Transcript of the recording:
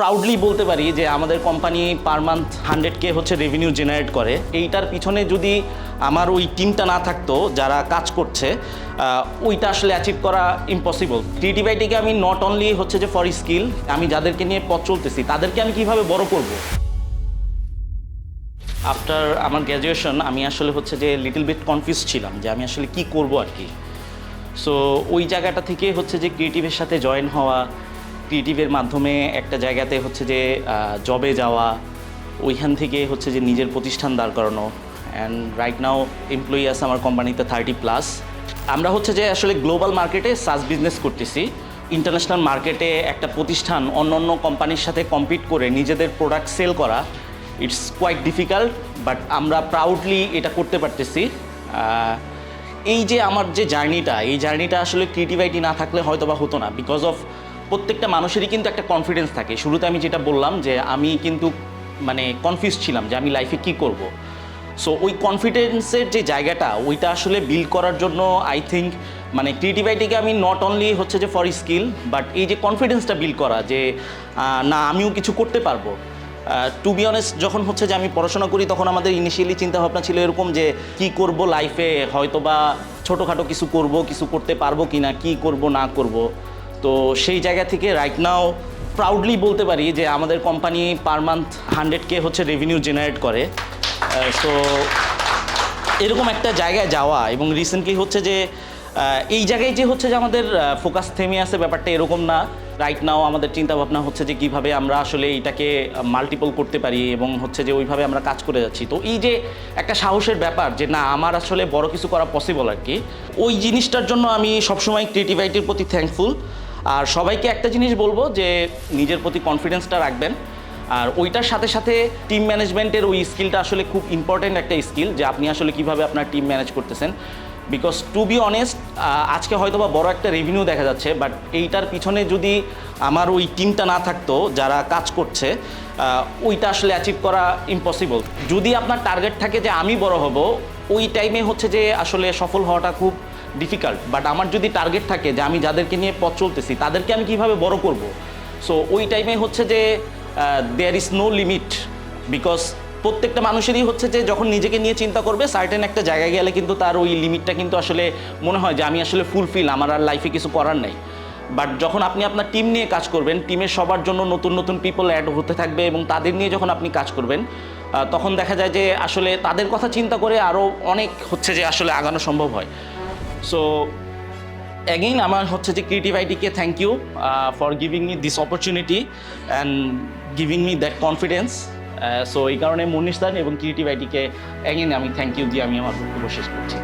Proudly বলতে পারি যে আমাদের company per month hundred K হচ্ছে রেভিনিউ জেনারেট করে। এইটার পিছনে যদি আমার ওই টিমটা না থাকতো, যারা কাজ করছে ওইটা আসলে অ্যাচিভ করা ইম্পসিবল ক্রিয়েটিভ আইটিকে আমি নট অনলি হচ্ছে যে ফর স্কিল আমি যাদেরকে নিয়ে পথ চলতেছি, তাদেরকে আমি কীভাবে বড় করব? আফটার আমার গ্র্যাজুয়েশন আমি আসলে হচ্ছে যে লিটল বিট কনফিউজ ছিলাম যে আমি আসলে কি করব আর কি। সো ওই জায়গাটা থেকে হচ্ছে যে ক্রিয়েটিভের সাথে জয়েন হওয়া ক্রিয়েটিভের মাধ্যমে একটা জায়গাতে হচ্ছে যে জবে যাওয়া, ওইখান থেকে হচ্ছে যে নিজের প্রতিষ্ঠান দাঁড় করানো। অ্যান্ড রাইট নাও এমপ্লয়ি আছে আমার কোম্পানিতে থার্টি প্লাস আমরা হচ্ছে যে আসলে গ্লোবাল মার্কেটে সাস বিজনেস করতেছি। ইন্টারন্যাশনাল মার্কেটে একটা প্রতিষ্ঠান অন্য অন্য কোম্পানির সাথে কম্পিট করে নিজেদের প্রোডাক্ট সেল করা ইটস কোয়াইট ডিফিকাল্ট বাট আমরা প্রাউডলি এটা করতে পারতেছি। এই যে আমার যে জার্নিটা এই জার্নিটা আসলে ক্রিয়েটিভিটি না থাকলে হয়তো বা হতো না। বিকজ অফ প্রত্যেকটা মানুষেরই কিন্তু একটা কনফিডেন্স থাকে। শুরুতে আমি যেটা বললাম যে আমি কিন্তু মানে কনফিউজ ছিলাম যে আমি লাইফে কি করব। সো ওই কনফিডেন্সের যে জায়গাটা, ওইটা আসলে বিল্ড করার জন্য আই থিঙ্ক মানে ক্রিয়েটিভিটিকে আমি নট অনলি হচ্ছে যে ফর স্কিল বাট এই যে কনফিডেন্সটা বিল্ড করা যে না, আমিও কিছু করতে পারব। টু বি অনেস্ট যখন হচ্ছে যে আমি পড়াশোনা করি, তখন আমাদের ইনিশিয়ালি চিন্তা ভাবনা ছিল এরকম যে, কি করব লাইফে হয়তো বা ছোটোখাটো কিছু করব, কিছু করতে পারব কি না কী করব, না করব? তো সেই জায়গা থেকে রাইট নাও প্রাউডলি বলতে পারি যে আমাদের company per month hundred K হচ্ছে রেভিনিউ জেনারেট করে। সো এরকম একটা জায়গায় যাওয়া এবং রিসেন্টলি হচ্ছে যে এই জায়গায় যে হচ্ছে যে আমাদের ফোকাস থেমে আছে ব্যাপারটা এরকম না। রাইট নাও আমাদের চিন্তা ভাবনা হচ্ছে যে কীভাবে আমরা আসলে এটাকে মাল্টিপল করতে পারি এবং হচ্ছে যে ওইভাবে আমরা কাজ করে যাচ্ছি। তো এই যে একটা সাহসের ব্যাপার যে না, আমার আসলে বড় কিছু করা পসিবল আর কি, ওই জিনিসটার জন্য আমি সবসময় ক্রিয়েটিভিটির প্রতি থ্যাঙ্কফুল আর সবাইকে একটা জিনিস বলব যে নিজের প্রতি কনফিডেন্সটা রাখবেন। আর ওইটার সাথে সাথে টিম ম্যানেজমেন্টের ওই স্কিলটা আসলে খুব ইম্পর্ট্যান্ট একটা স্কিল যে আপনি আসলে কীভাবে আপনার টিম ম্যানেজ করতেছেন। বিকজ টু বি অনেস্ট আজকে হয়তো বা বড় একটা রেভিনিউ দেখা যাচ্ছে বাট এইটার পিছনে যদি আমার ওই টিমটা না থাকতো, যারা কাজ করছে ওইটা আসলে অ্যাচিভ করা ইম্পসিবল যদি আপনার টার্গেট থাকে যে আমি বড় হব, ওই টাইমে হচ্ছে যে আসলে সফল হওয়াটা খুব ডিফিকাল্ট বাট আমার যদি টার্গেট থাকে যে আমি যাদেরকে নিয়ে পথ চলতেছি, তাদেরকে আমি কীভাবে বড় করব? সো ওই টাইমে হচ্ছে যে there is no limit because প্রত্যেকটা মানুষেরই হচ্ছে যে, যখন নিজেকে নিয়ে চিন্তা করবে সার্টেন একটা জায়গায় গেলে কিন্তু তার ওই লিমিটটা কিন্তু আসলে মনে হয় যে, আমি আসলে ফুলফিল আমার আর লাইফে কিছু করার নেই। বাট যখন আপনি আপনার টিম নিয়ে কাজ করবেন টিমের সবার জন্য নতুন নতুন পিপল অ্যাড হতে থাকবে এবং তাদের নিয়ে যখন আপনি কাজ করবেন তখন দেখা যায় যে, আসলে তাদের কথা চিন্তা করে আরও অনেক হচ্ছে যে, আসলে আগানো সম্ভব হয়। সো অ্যাগেইন আমার হচ্ছে যে creative আইডিকে thank you for giving me this opportunity and giving me that confidence so এই কারণে মুনিশ দান এবং ক্রিয়েটিভ আইডিকে অ্যাগেইন আমি থ্যাংক ইউ দিয়ে আমি আমার বক্তব্য শেষ করছি।